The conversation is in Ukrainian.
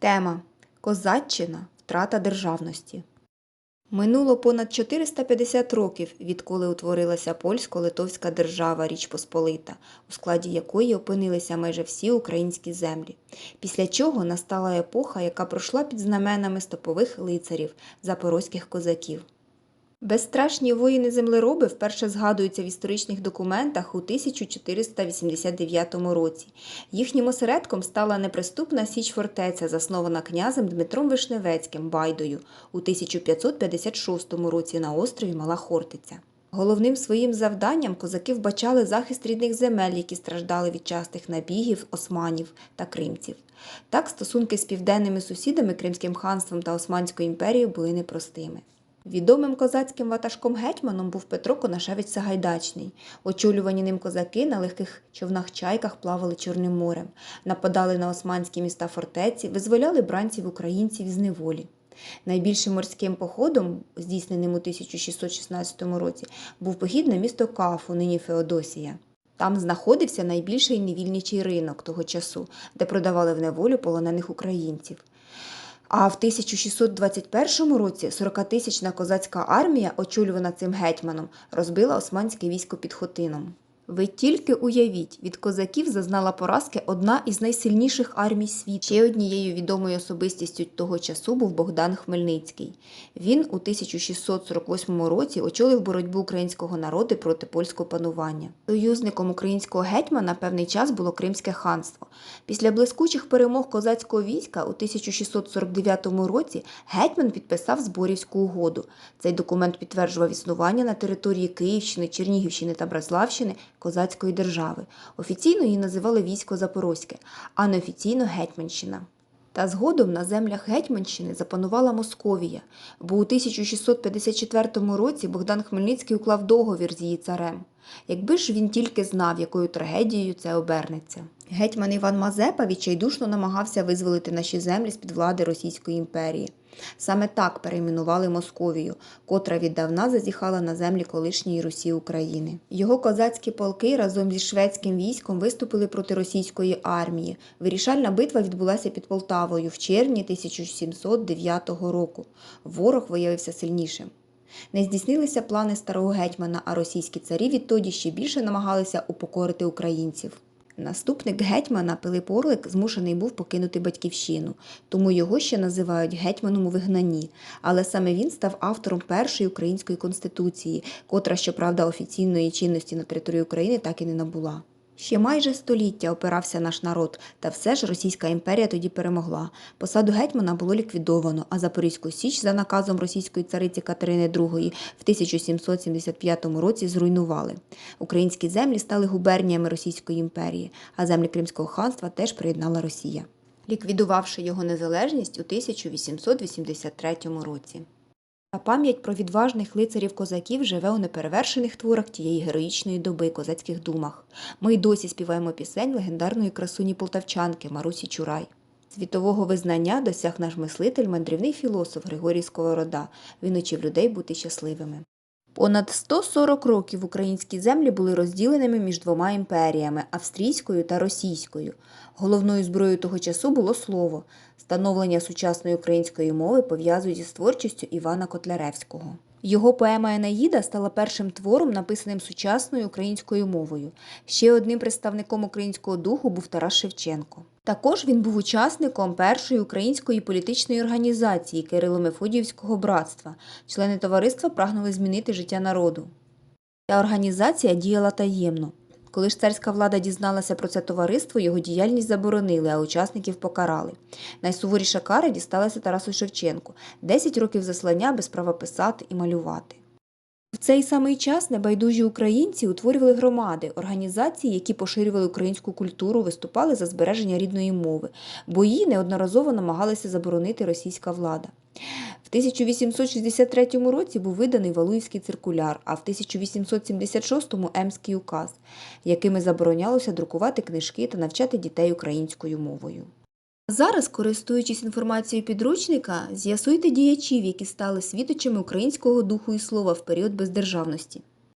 Тема Козаччина втрата державності. Минуло понад 450 років, відколи утворилася польсько-литовська держава Річ Посполита, у складі якої опинилися майже всі українські землі. Після чого настала епоха, яка пройшла під знаменами стопових лицарів, запорозьких козаків. Безстрашні воїни-землероби вперше згадуються в історичних документах у 1489 році. Їхнім осередком стала неприступна Січ фортеця, заснована князем Дмитром Вишневецьким Байдою у 1556 році на острові Мала Хортиця. Головним своїм завданням козаки вбачали захист рідних земель, які страждали від частих набігів османів та кримців. Так, стосунки з південними сусідами Кримським ханством та Османською імперією були непростими. Відомим козацьким ватажком гетьманом був Петро Конашевич Сагайдачний. Очолювані ним козаки на легких човнах-чайках плавали Чорним морем, нападали на османські міста фортеці, визволяли бранців українців з неволі. Найбільшим морським походом, здійсненим у 1616 році, був похід на місто Кафу, нині Феодосія. Там знаходився найбільший невільничий ринок того часу, де продавали в неволю полонених українців. А в 1621 році 40-тисячна козацька армія, очолювана цим гетьманом, розбила османське військо під Хотином. Ви тільки уявіть, від козаків зазнала поразки одна із найсильніших армій світу. Ще однією відомою особистістю того часу був Богдан Хмельницький. Він у 1648 році очолив боротьбу українського народу проти польського панування. Союзником українського гетьмана певний час було Кримське ханство. Після блискучих перемог козацького війська у 1649 році гетьман підписав Зборівську угоду. Цей документ підтверджував існування на території Київщини, Чернігівщини та Браславщини козацької держави. Офіційно її називали військо Запорозьке, а неофіційно Гетьманщина. Та згодом на землях Гетьманщини запанувала Московія, бо у 1654 році Богдан Хмельницький уклав договір з її царем. Якби ж він тільки знав, якою трагедією це обернеться. Гетьман Іван Мазепа відчайдушно намагався визволити наші землі з-під влади Російської імперії. Саме так перейменували Московію, котра віддавна зазіхала на землі колишньої Русі України. Його козацькі полки разом зі шведським військом виступили проти російської армії. Вирішальна битва відбулася під Полтавою в червні 1709 року. Ворог виявився сильнішим. Не здійснилися плани старого гетьмана, а російські царі відтоді ще більше намагалися упокорити українців. Наступник гетьмана Пилип Орлик змушений був покинути батьківщину, тому його ще називають гетьманом у вигнанні. Але саме він став автором першої української конституції, котра, щоправда, офіційної чинності на території України так і не набула. Ще майже століття опирався наш народ, та все ж Російська імперія тоді перемогла. Посаду гетьмана було ліквідовано, а Запорізьку Січ за наказом російської цариці Катерини II в 1775 році зруйнували. Українські землі стали губерніями Російської імперії, а землі Кримського ханства теж приєднала Росія, ліквідувавши його незалежність у 1883 році. А пам'ять про відважних лицарів козаків живе у неперевершених творах тієї героїчної доби козацьких думах. Ми й досі співаємо пісень легендарної красуні полтавчанки Марусі Чурай. Світового визнання досяг наш мислитель, мандрівний філософ Григорій Сковорода. Він учив людей бути щасливими. Понад 140 років українські землі були розділеними між двома імперіями австрійською та російською. Головною зброєю того часу було слово. Становлення сучасної української мови пов'язують із творчістю Івана Котляревського. Його поема Енаїда стала першим твором, написаним сучасною українською мовою. Ще одним представником українського духу був Тарас Шевченко. Також він був учасником першої української політичної організації Кирило-Мефодіївського братства. Члени товариства прагнули змінити життя народу. Ця організація діяла таємно. Коли ж царська влада дізналася про це товариство, його діяльність заборонили, а учасників покарали. Найсуворіша кара дісталася Тарасу Шевченку 10 років заслання без права писати і малювати. В цей самий час небайдужі українці утворювали громади, організації, які поширювали українську культуру, виступали за збереження рідної мови, бо її неодноразово намагалася заборонити російська влада. В 1863 році був виданий Валуївський циркуляр, а в 1876-му Емський указ, якими заборонялося друкувати книжки та навчати дітей українською мовою. Зараз, користуючись інформацією підручника, з'ясуйте діячів, які стали свідочами українського духу і слова в період бездержавності.